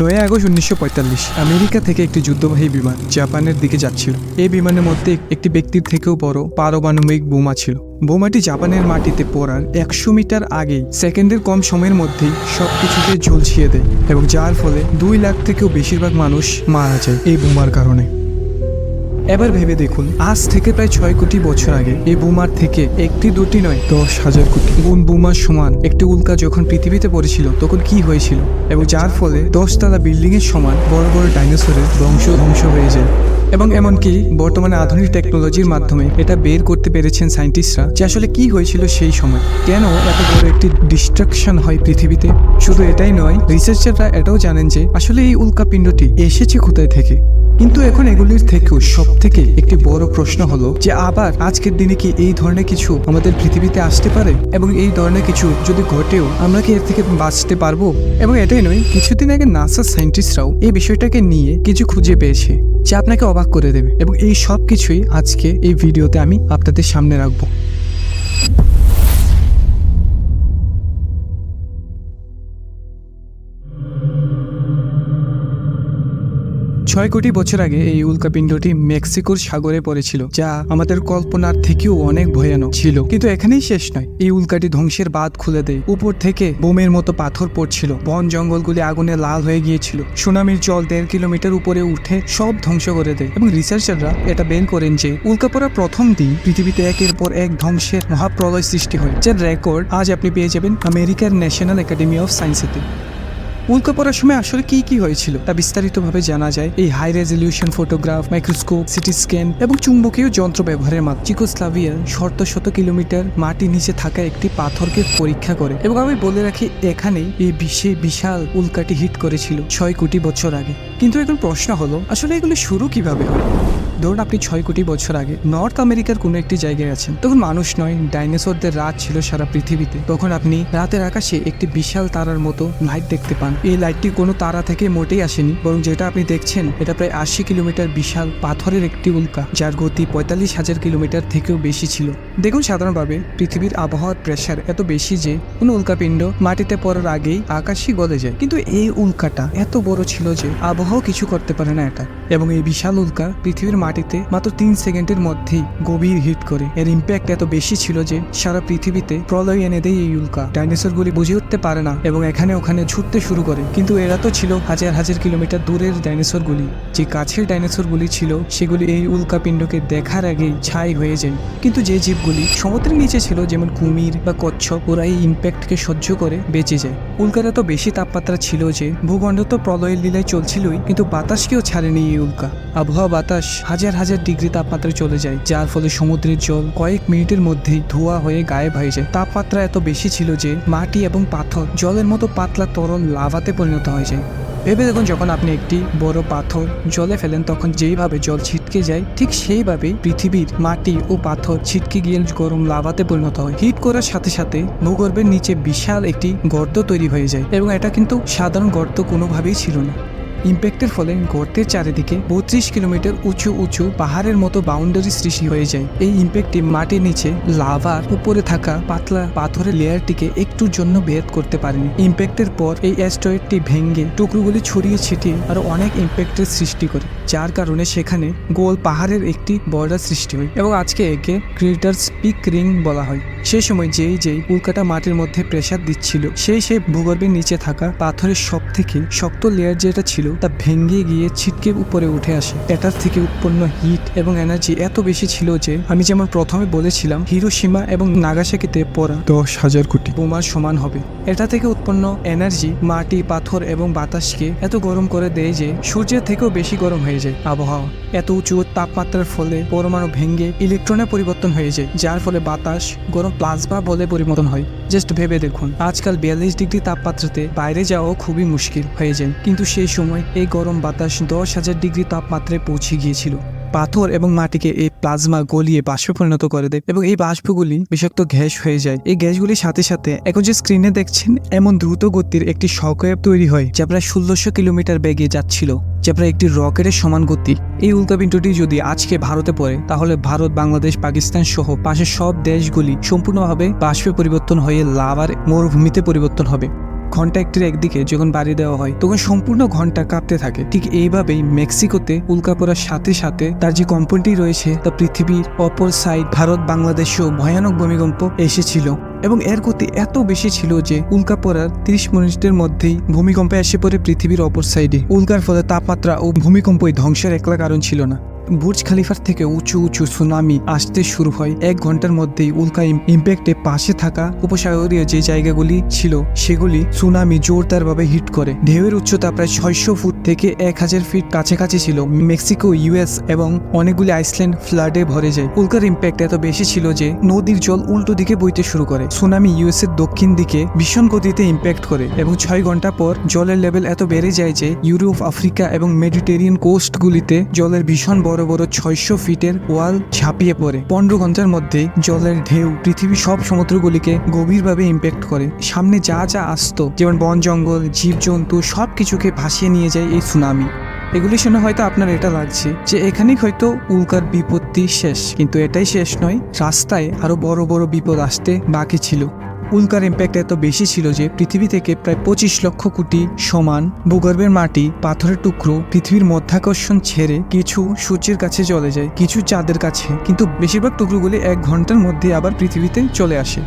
নয় আগস্ট উনিশশো পঁয়তাল্লিশ আমেরিকা থেকে একটি যুদ্ধবাহী বিমান জাপানের দিকে যাচ্ছিল। এই বিমানের মধ্যে একটি ব্যক্তির থেকেও বড় পারমাণবিক বোমা ছিল। বোমাটি জাপানের মাটিতে পড়ার একশো মিটার আগে সেকেন্ডের কম সময়ের মধ্যেই সব কিছুকে ঝলসিয়ে দেয় এবং যার ফলে দুই লাখ থেকেও বেশিরভাগ মানুষ মারা যায় এই বোমার কারণে। এবার ভেবে দেখুন, আজ থেকে প্রায় ছয় কোটি বছর আগে এই বোমার থেকে একটি দুটি নয়, দশ হাজার কোটি। গুণ বোমার সমান একটি উল্কা যখন পৃথিবীতে পড়েছিল, তখন কি হয়েছিল? এবং যার ফলে দশতলা বিল্ডিং এর সমান বড় বড় ডাইনোসরের ধ্বংস ধ্বংস হয়ে যায়। এবং এমনকি বর্তমানে আধুনিক টেকনোলজির মাধ্যমে এটা বের করতে পেরেছেন সায়েন্টিস্টরা যে আসলে কি হয়েছিল সেই সময়। কেন এত বড় একটি ডিস্ট্রাকশন হয় পৃথিবীতে? শুধু এটাই নয়, রিসার্চাররা এটাও জানেন যে আসলে এই উল্কাপিণ্ডটি এসেছে কোথায় থেকে? কিন্তু এখন এগুলির থেকেও সব থেকে একটি বড় প্রশ্ন হলো যে আবার আজকের দিনে কি এই ধরনের কিছু আমাদের পৃথিবীতে আসতে পারে? এবং এই ধরনের কিছু যদি ঘটেও, আমরা কি এর থেকে বাঁচতে পারব? এবং এটাই নয়, কিছুদিন আগে নাসার সায়েন্টিস্টরাও এই বিষয়টাকে নিয়ে কিছু খুঁজে পেয়েছে, যা আপনাকে অবাক করে দেবে। এবং এই সব কিছুই আজকে এই ভিডিওতে আমি আপনাদের সামনে রাখব। ছয় কোটি বছর আগে এই উল্কাপিণ্ডটি মেক্সিকোর সাগরে পড়েছিল, যা আমাদের কল্পনার থেকেও অনেক ভয়ানক ছিল। কিন্তু এখানেই শেষ নয়। এই উল্কাটি ধ্বংসের বাদ খুলে দেয়। উপর থেকে বোমের মতো পাথর পড়ছিল। বন জঙ্গলগুলি আগুনে লাল হয়ে গিয়েছিল। সুনামির জল দেড় কিলোমিটার উপরে উঠে সব ধ্বংস করে দেয়। এবং রিসার্চাররা এটা বের করেন যে, উল্কা পড়ার প্রথম দিন পৃথিবীতে একের পর এক ধ্বংসের মহাপ্রলয় সৃষ্টি হয়, যার রেকর্ড আজ আপনি পেয়ে যাবেন আমেরিকার ন্যাশনাল একাডেমি অফ সায়েন্সেতে। উল্কা পড়ার সময় আসলে কি কি হয়েছিল তা বিস্তারিতভাবে জানা যায়। এই high resolution photograph microscope CT scan এবং চুম্বকীয় যন্ত্র ব্যবহারের মাধ্যমে চিকোস্লাভিয়ার শত শত কিলোমিটার মাটির নিচে থাকা একটি পাথরকে পরীক্ষা করে এবং আমি বলে রাখি এখানেই এই বিশ্বে বিশাল উল্কাটি হিট করেছিল ছয় কোটি বছর আগে। কিন্তু এখন প্রশ্ন হলো, আসলে এগুলো শুরু কীভাবে হয়? ধরুন আপনি ছয় কোটি বছর আগে নর্থ আমেরিকার কোনো একটি জায়গায় আছেন, তখন মানুষ নয়, ডাইনোসরদের রাত ছিল সারা পৃথিবীতে। তখন আপনি রাতের আকাশে একটি বিশাল তারার মতো লাইট দেখতে পান। এই লাইটটি কোনো তারা থেকে মোটেই আসেনি, বরং যেটা আপনি দেখছেন, এটা প্রায় আশি কিলোমিটার বিশাল পাথরের একটি উল্কা, যার গতি পঁয়তাল্লিশ হাজার কিলোমিটার থেকেও বেশি ছিল। দেখুন সাধারণভাবে, পৃথিবীর আবহাওয়ার প্রেশার এত বেশি যে, কোনো উল্কাপিণ্ড মাটিতে পড়ার আগেই আকাশই গলে যায়। কিন্তু এই উল্কাটা এত বড় ছিল যে আবহাওয়া কিছু করতে পারে না এটা। এবং এই বিশাল উল্কা পৃথিবীর মাটিতে মাত্র তিন সেকেন্ডের মধ্যেই গভীর হিট করে। এর ইম্প্যাক্ট এত বেশি ছিল যে, সারা পৃথিবীতে প্রলয় এনে দেয় এই উল্কা। ডাইনোসর গুলি বুঝে উঠতে পারে না এবং এখানে ওখানে ছুটতে শুরু করে। কিন্তু এরা তো ছিল হাজার হাজার কিলোমিটার দূরের ডাইনোসর গুলি। যে কাছের ডাইনোসর গুলি ছিল, সেগুলি এই উল্কাপিণ্ডকে দেখার আগেই ছাই হয়ে যায়। কিন্তু যে জীবগুলি সমুদ্রের নিচে ছিল, যেমন কুমির বা কচ্ছপ ওরা এই ইম্প্যাক্টকে সহ্য করে বেঁচে যায়। উল্কার এত বেশি তাপমাত্রা ছিল যে, ভূখণ্ড তো প্রলয়ের লীলায় চলছিলই, কিন্তু বাতাসকেও ছাড়েনি এই উল্কা। আবহাওয়া বাতাস হাজার হাজার ডিগ্রি তাপমাত্রায় চলে যায়, যার ফলে সমুদ্রের জল কয়েক মিনিটের মধ্যেই ধোয়া হয়ে গায়েব হয়ে যায়। তাপমাত্রা এত বেশি ছিল যে, মাটি এবং পাথর, জলের মতো পাতলা তরল লাভাতে পরিণত হয়ে যায়। ভেবে দেখুন, যখন আপনি একটি বড় পাথর জলে ফেলেন, তখন যেইভাবে জল ছিটকে যায়, ঠিক সেইভাবে পৃথিবীর মাটি ও পাথর ছিটকে গিয়ে গরম লাভাতে পরিণত হয়। হিট করার সাথে সাথে ভূগর্ভের নিচে বিশাল একটি গর্ত তৈরি হয়ে যায় এবং এটা কিন্তু সাধারণ গর্ত কোনোভাবেই ছিল না। ইম্প্যাক্টের ফলে গর্তের চারিদিকে বত্রিশ কিলোমিটার উঁচু উঁচু পাহাড়ের মতো বাউন্ডারি সৃষ্টি হয়ে যায়। এই ইম্প্যাক্টটি মাটির নিচে লাভার উপরে থাকা পাতলা পাথরের লেয়ারটিকে একটুর জন্য ভেদ করতে পারেনি। ইম্প্যাক্টের পর এই অ্যাস্ট্রয়েডটি ভেঙে টুকরোগুলি ছড়িয়ে ছিটিয়ে আরও অনেক ইম্প্যাক্টের সৃষ্টি করে, যার কারণে সেখানে গোল পাহাড়ের একটি বর্ডার সৃষ্টি হয় এবং আজকে একে ক্রিয়েটার্স পিক রিং বলা হয়। সেই সময় যেই যেই উল্কাটা মাটির মধ্যে প্রেসার দিচ্ছিল, সেই সেই ভূগর্ভের নিচে থাকা পাথরের সব থেকে শক্ত লেয়ার যেটা ছিল তা ভেঙে গিয়ে ছিটকে উপরে উঠে আসে। এটার থেকে উৎপন্ন হিট এবং এনার্জি এত বেশি ছিল যে, আমি যেমন প্রথমে বলেছিলাম হিরোসীমা এবং নাগাসাকিতে পড়া দশ হাজার কোটি বোমার সমান হবে। এটা থেকে উৎপন্ন এনার্জি মাটি, পাথর এবং বাতাসকে এত গরম করে দেয় যে, সূর্যের থেকেও বেশি গরম হয়ে যায় আবহাওয়া। এত উঁচু তাপমাত্রার ফলে পরমাণু ভেঙে ইলেকট্রনে পরিবর্তন হয়ে যায়, যার ফলে বাতাস গরম প্লাজমা বলে পরিবর্তন হয়। জাস্ট ভেবে দেখুন, আজকাল বিয়াল্লিশ ডিগ্রি তাপমাত্রাতে বাইরে যাওয়াও খুবই মুশকিল হয়ে যায়। কিন্তু সেই সময় এই গরম বাতাস দশ হাজার ডিগ্রি তাপমাত্রায় পৌঁছে গিয়েছিল। পাথর এবং মাটিকে এই প্লাজমা গলিয়ে বাষ্পে পরিণত করে দেয় এবং এই বাষ্পগুলি বিষাক্ত গ্যাস হয়ে যায়। এই গ্যাসগুলির সাথে সাথে এখন যে স্ক্রিনে দেখছেন, এমন দ্রুত গতির একটি শকওয়েভ তৈরি হয়, যা প্রায় ষোলোশো কিলোমিটার বেগে যাচ্ছিল, যা প্রায় একটি রকেটের সমান গতি। এই উল্কাপিণ্ডটি যদি আজকে ভারতে পড়ে, তাহলে ভারত, বাংলাদেশ, পাকিস্তান সহ পাশের সব দেশগুলি সম্পূর্ণভাবে বাষ্পে পরিবর্তন হয়ে লাভার মরুভূমিতে পরিবর্তন হবে। ঘণ্টা একটির একদিকে যখন বাড়ি দেওয়া হয়, তখন সম্পূর্ণ ঘণ্টা কাঁপতে থাকে। ঠিক এইভাবেই মেক্সিকোতে উল্কা পড়ার সাথে সাথে তার যে কম্পনটি রয়েছে, তা পৃথিবীর অপর সাইড ভারত বাংলাদেশেও ভয়ানক ভূমিকম্প এসেছিল। এবং এর গতি এত বেশি ছিল যে উল্কা পড়ার তিরিশ মিনিটের মধ্যেই ভূমিকম্পে এসে পড়ে পৃথিবীর অপর সাইডে। উল্কার ফলে তাপমাত্রা ও ভূমিকম্পই ধ্বংসের একলা কারণ ছিল না। বুর্জ খালিফার থেকে উঁচু উঁচু সুনামি আসতে শুরু হয়। এক ঘণ্টার মধ্যেই উল্কা ইম- ইম্প্যাক্টে পাশে থাকা উপসাগরীয় যে জায়গাগুলি ছিল, সেগুলি সুনামি জোরদারভাবে হিট করে। ঢেউয়ের উচ্চতা প্রায় ছয়শো ফুট থেকে এক হাজার ফিট কাছাকাছি ছিল। মেক্সিকো, ইউএস এবং অনেকগুলি আইসল্যান্ড ফ্লাডে ভরে যায়। উল্কার ইম্প্যাক্ট এত বেশি ছিল যে নদীর জল উল্টো দিকে বইতে শুরু করে। সুনামি ইউএস এর দক্ষিণ দিকে ভীষণ গতিতে ইম্প্যাক্ট করে এবং ছয় ঘণ্টা পর জলের লেভেল এত বেড়ে যায় যে ইউরোপ, আফ্রিকা এবং মেডিটেরিয়ান কোস্টগুলিতে জলের ভীষণ বড় বড় বড় ছয়শো ফিটের ওয়াল ঝাঁপিয়ে পড়ে। পনেরো ঘণ্টার মধ্যে জলের ঢেউ পৃথিবীর সব সমুদ্রগুলিকে গভীরভাবে ইম্প্যাক্ট করে। সামনে যা যা আসতো, যেমন বন জঙ্গল, জীবজন্তু সব কিছুকে ভাসিয়ে নিয়ে যায় এই সুনামি এগুলি শুনে হয়তো আপনার এটা লাগছে যে এখানেই হয়তো উল্কার বিপত্তি শেষ। কিন্তু এটাই শেষ নয়, রাস্তায় আরও বড় বড় বিপদ আসতে বাকি ছিল। উল্কার ইম্প্যাক্ট এত বেশি ছিল যে পৃথিবী থেকে প্রায় পঁচিশ লক্ষ কোটি সমান ভূগর্ভের মাটি, পাথরের টুকরো, পৃথিবীর মধ্যাকর্ষণ ছেড়ে কিছু সূর্যের কাছে চলে যায়, কিছু চাঁদের কাছে। কিন্তু বেশিরভাগ টুকরোগুলি এক ঘণ্টার মধ্যে আবার পৃথিবীতে চলে আসে।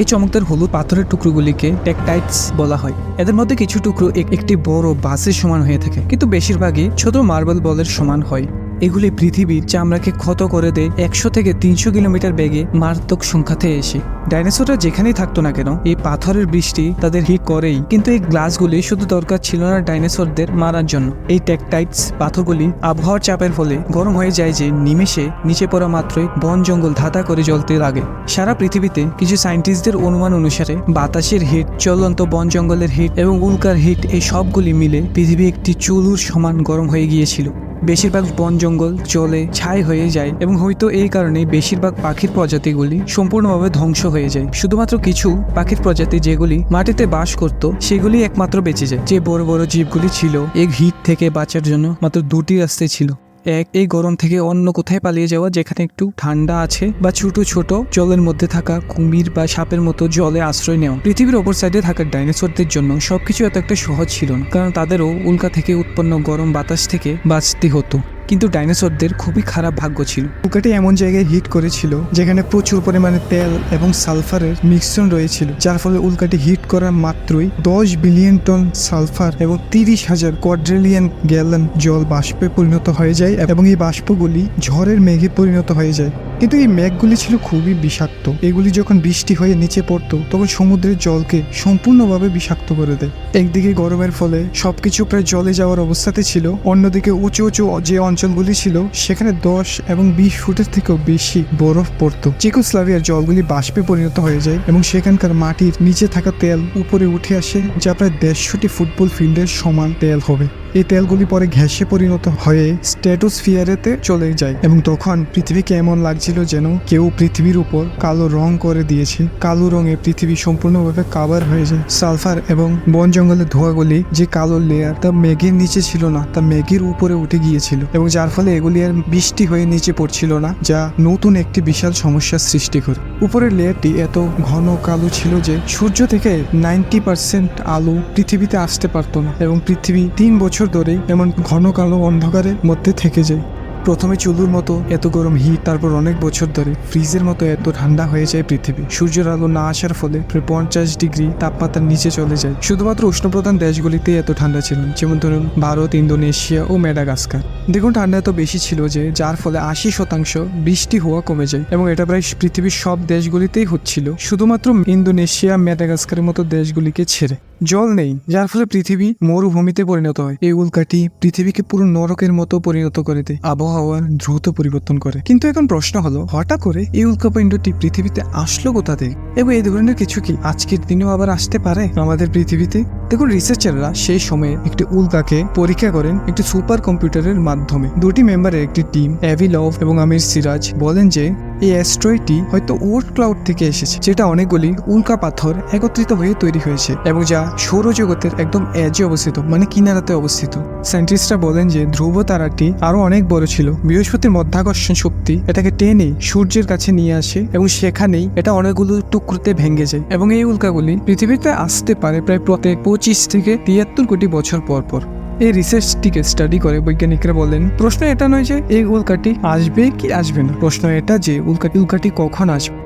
এই চমকদার হলুদ পাথরের টুকরোগুলিকে টেকটাইটস বলা হয়। এদের মধ্যে কিছু টুকরো একটি বড় বাসের সমান হয়ে থাকে, কিন্তু বেশিরভাগই ছোট মার্বেল বলের সমান হয়। এগুলি পৃথিবীর চামড়াকে ক্ষত করে দেয় একশো থেকে তিনশো কিলোমিটার বেগে মারাত্মক সংখ্যাতে এসে। ডাইনোসররা যেখানেই থাকতো না কেন, এই পাথরের বৃষ্টি তাদের হিট করেই, কিন্তু এই গ্লাসগুলি শুধু দরকার ছিল না ডাইনোসরদের মারার জন্য। এই টেকটাইটস পাথরগুলি আবহাওয়ার চাপের ফলে গরম হয়ে যায় যে নিমেষে নিচে পড়া মাত্রই বন জঙ্গল ধাতা করে জ্বলতে লাগে। সারা পৃথিবীতে কিছু সায়েন্টিস্টদের অনুমান অনুসারে বাতাসের হিট, চলন্ত বন জঙ্গলের হিট এবং উল্কার হিট এই সবগুলি মিলে পৃথিবী একটি চুলুর সমান গরম হয়ে গিয়েছিল। বেশিরভাগ বন জঙ্গল জলে ছাই হয়ে যায় এবং হয়তো এই কারণে বেশিরভাগ পাখির প্রজাতিগুলি সম্পূর্ণভাবে ধ্বংস হয়ে যায়। শুধুমাত্র কিছু পাখির প্রজাতি যেগুলি মাটিতে বাস করত, সেগুলি একমাত্র বেঁচে যায়। যে বড় বড় জীবগুলি ছিল এই হিট থেকে বাঁচার জন্য মাত্র দুটি রাস্তায় ছিল। এক এই গরম থেকে অন্য কোথায় পালিয়ে যাওয়া যেখানে একটু ঠান্ডা আছে বা ছোট ছোট জলের মধ্যে থাকা কুমির বা সাপের মতো জলে আশ্রয় নেওয়া। পৃথিবীর ওপর সাইডে থাকা ডাইনোসরদের জন্য সবকিছু এত একটা সহজ ছিল না, কারণ তাদেরও উল্কা থেকে উৎপন্ন গরম বাতাস থেকে বাঁচতে হতো। কিন্তু ডাইনোসরদের খুবই খারাপ ভাগ্য ছিল। উল্কাটি এমন জায়গায় হিট করেছিল যেখানে প্রচুর পরিমাণে তেল এবং সালফারের মিশ্রণ রয়েছিল, যার ফলে উল্কাটি হিট করার মাত্রই দশ বিলিয়ন টন সালফার এবং তিরিশ হাজার কোয়াড্রিলিয়ন গ্যালন জল বাষ্পে পরিণত হয়ে যায় এবং এই বাষ্পগুলি ঝড়ের মেঘে পরিণত হয়ে যায়। কিন্তু এই মেঘগুলি ছিল খুবই বিষাক্ত। এগুলি যখন বৃষ্টি হয়ে নিচে পড়তো, তখন সমুদ্রের জলকে সম্পূর্ণভাবে বিষাক্ত করে দেয়। একদিকে গরমের ফলে সবকিছু প্রায় জলে যাওয়ার অবস্থাতে ছিল, অন্যদিকে উঁচু উঁচু যে অঞ্চলগুলি ছিল, সেখানে দশ এবং বিশ ফুটের থেকেও বেশি বরফ পড়তো। চেকোস্লাভিয়ার জলগুলি বাষ্পে পরিণত হয়ে যায় এবং সেখানকার মাটির নিচে থাকা তেল উপরে উঠে আসে, যা প্রায় দেড়শোটি ফুটবল ফিল্ডের সমান তেল হবে। এই তেলগুলি পরে ঘ্যাসে পরিণত হয়ে স্ট্যাটোসফিয়ারেতে চলে যায় এবং তখন পৃথিবীকে এমন লাগছিল যেন কেউ পৃথিবীর উপর কালো রং করে দিয়েছে। কালো রঙে পৃথিবী সম্পূর্ণভাবে কাভার হয়ে যায়। সালফার এবং বন জঙ্গলের ধোঁয়াগুলি যে কালো লেয়ার তা মেঘের নিচে ছিল না, তা মেঘের উপরে উঠে গিয়েছিল এবং যার ফলে এগুলি আর বৃষ্টি হয়ে নিচে পড়ছিল না, যা নতুন একটি বিশাল সমস্যার সৃষ্টি করে। উপরের লেয়ারটি এত ঘন কালো ছিল যে সূর্য থেকে নাইনটি পার্সেন্ট আলো পৃথিবীতে আসতে পারতো না এবং পৃথিবী তিন বছর ধরেই এমন ঘন কালো অন্ধকারের মধ্যে থেকে যায়। প্রথমে চুলুর মতো এত গরম হিট, তারপর অনেক বছর ধরে ফ্রিজের মতো এত ঠান্ডা হয়ে যায় পৃথিবী। সূর্যের আলো না আসার ফলে প্রায় পঞ্চাশ ডিগ্রি তাপমাত্রার নিচে চলে যায়। শুধুমাত্র উষ্ণপ্রধান দেশগুলিতে এত ঠান্ডা ছিল যেমন ধরুন ভারত, ইন্দোনেশিয়া ও ম্যাডাগাস্কার দেখুন, ঠান্ডা এত বেশি ছিল যে যার ফলে আশি শতাংশ বৃষ্টি হওয়া কমে যায় এবং এটা প্রায় পৃথিবীর সব দেশগুলিতেই হচ্ছিল। শুধুমাত্র ইন্দোনেশিয়া ম্যাডাগাস্কারের মতো দেশগুলিকে ছেড়ে। জল নেই, যার ফলে পৃথিবী মরুভূমিতে পরিণত হয়। এই উল্কাটি পৃথিবীকে পুরো নরকের মতো পরিণত করে দেয় আবহাওয়ার দ্রুত পরিবর্তন করে। কিন্তু এখন প্রশ্ন হলো, হঠাৎ করে এই উল্কাপিণ্ডটি পৃথিবীতে আসলো কোথা থেকে? এবং এই ধরনের কিছু কি আজকের দিনেও আবার আসতে পারে আমাদের পৃথিবীতে? দেখুন রিসার্চাররা সেই সময়ে একটি উল্কাকে পরীক্ষা করেন একটি সুপার কম্পিউটারের মাধ্যমে। দুটি মেম্বারের একটি টিম অ্যাভিলভ এবং আমির সিরাজ বলেন যে, এই অ্যাস্ট্রয়েডটি হয়তো ওর্ট ক্লাউড থেকে এসেছে, যেটা অনেকগুলি উল্কা পাথর একত্রিত হয়ে তৈরি হয়েছে এবং যা সৌরজগতের একদম এজে অবস্থিত মানে কিনারাতে অবস্থিত। সায়েন্টিস্টরা বলেন যে, ধ্রুব তারাটি আরও অনেক বড় ছিল। বৃহস্পতির মধ্যাকর্ষণ শক্তি এটাকে টেনে সূর্যের কাছে নিয়ে আসে এবং সেখানেই এটা অনেকগুলো টুকরোতে ভেঙে যায় এবং এই উল্কাগুলি পৃথিবীতে আসতে পারে প্রায় প্রত্যেক পঁচিশ থেকে তিয়াত্তর কোটি বছর পর পর। এই রিসার্চটিকে স্টাডি করে বৈজ্ঞানিকরা বলেন প্রশ্ন এটা নয় যে এই উল্কাটি আসবে কি আসবে না। প্রশ্ন এটা যে উল্কাটি উল্কাটি কখন আসবে।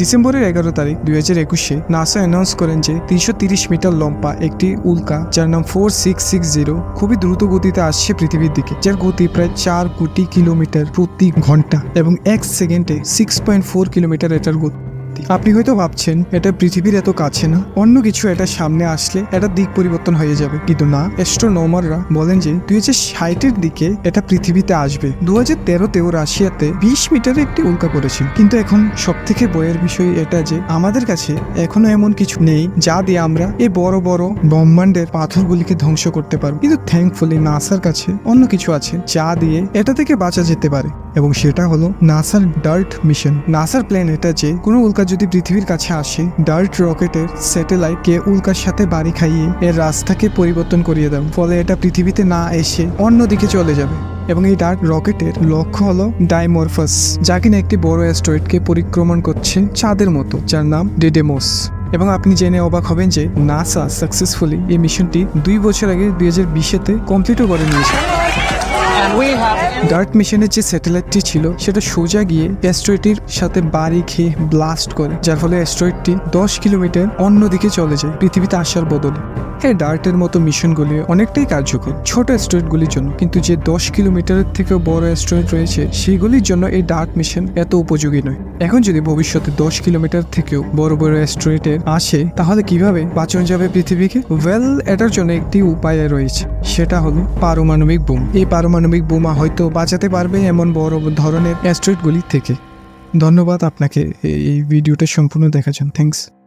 ডিসেম্বরের এগারো তারিখ দুই হাজার একুশে নাসা অ্যানাউন্স করেন যে তিনশো তিরিশ মিটার লম্বা একটি উল্কা, যার নাম ফোর সিক্স সিক্স জিরো খুবই দ্রুত গতিতে আসছে পৃথিবীর দিকে, যার গতি প্রায় চার কোটি কিলোমিটার প্রতি ঘণ্টা এবং এক সেকেন্ডে সিক্স পয়েন্ট ফোর কিলোমিটার এটার গতি। আপনি হয়তো ভাবছেন, এটা পৃথিবীর এত কাছে না। অন্য কিছু এটা সামনে আসলে এটা দিক পরিবর্তন হয়ে যাবে। কিন্তু না অ্যাস্ট্রোনমাররা বলেন যে দুই হাজার ষাটের দিকে এটা পৃথিবীতে আসবে। দু হাজার তেরোতেও রাশিয়াতে বিশ মিটারে একটি উল্কা পড়েছিল কিন্তু এখন সব থেকে বইয়ের বিষয় এটা যে আমাদের কাছে এখনও এমন কিছু নেই যা দিয়ে আমরা এই বড় বড় ব্রহ্মাণ্ডের পাথরগুলিকে ধ্বংস করতে পারব। কিন্তু থ্যাঙ্কফুলি নাসার কাছে অন্য কিছু আছে যা দিয়ে এটা থেকে বাঁচা যেতে পারে। এবং সেটা হলো নাসার ডার্ট মিশন। নাসার প্ল্যান এটা যে কোনো উল্কা যদি পৃথিবীর কাছে আসে, ডার্ট রকেটের স্যাটেলাইট কে উল্কার সাথে বাড়ি খাইয়ে এর রাস্তাকে পরিবর্তন করিয়ে দেয়। ফলে এটা পৃথিবীতে না এসে অন্যদিকে চলে যাবে। এবং এই ডার্ট রকেটের লক্ষ্য হলো ডাইমরফাস, যা কিনা একটি বড় অ্যাস্ট্রয়েডকে পরিক্রমণ করছে চাঁদের মতো, যার নাম ডেডেমোস। এবং আপনি জেনে অবাক হবেন যে নাসা সাকসেসফুলি এই মিশনটি দুই বছর আগে দুই হাজার বিশেতে কমপ্লিটও করে নিয়েছে। ডার্ট মিশনের যে স্যাটেলাইটটি ছিল, সেটা সোজা গিয়ে অ্যাস্ট্রয়েডটির সাথে বাড়ি খেয়ে ব্লাস্ট করে, যার ফলে অ্যাস্ট্রয়েডটি দশ কিলোমিটার অন্যদিকে চলে যায়, পৃথিবীতে আসার বদলে। হ্যাঁ ডার্টের মতো মিশনগুলি অনেকটাই কার্যকর, ছোট অ্যাস্ট্রয়েডগুলির জন্য। কিন্তু যে দশ কিলোমিটারের থেকেও বড় অ্যাস্ট্রয়েড রয়েছে, সেগুলির জন্য এই ডার্ট মিশন এত উপযোগী নয়। এখন যদি ভবিষ্যতে দশ কিলোমিটার থেকেও বড় বড় অ্যাস্ট্রয়েডের আসে, তাহলে কীভাবে বাঁচানো যাবে পৃথিবীকে? ওয়েল এটার জন্য একটি উপায় রয়েছে। সেটা হলো পারমাণবিক বোম। এই পারমাণবিক বোমা হয়তো বাঁচাতে পারবে এমন বড় ধরনের অ্যাস্ট্রয়েডগুলি থেকে। ধন্যবাদ আপনাকে এই ভিডিওটা সম্পূর্ণ দেখার জন্য। থ্যাংকস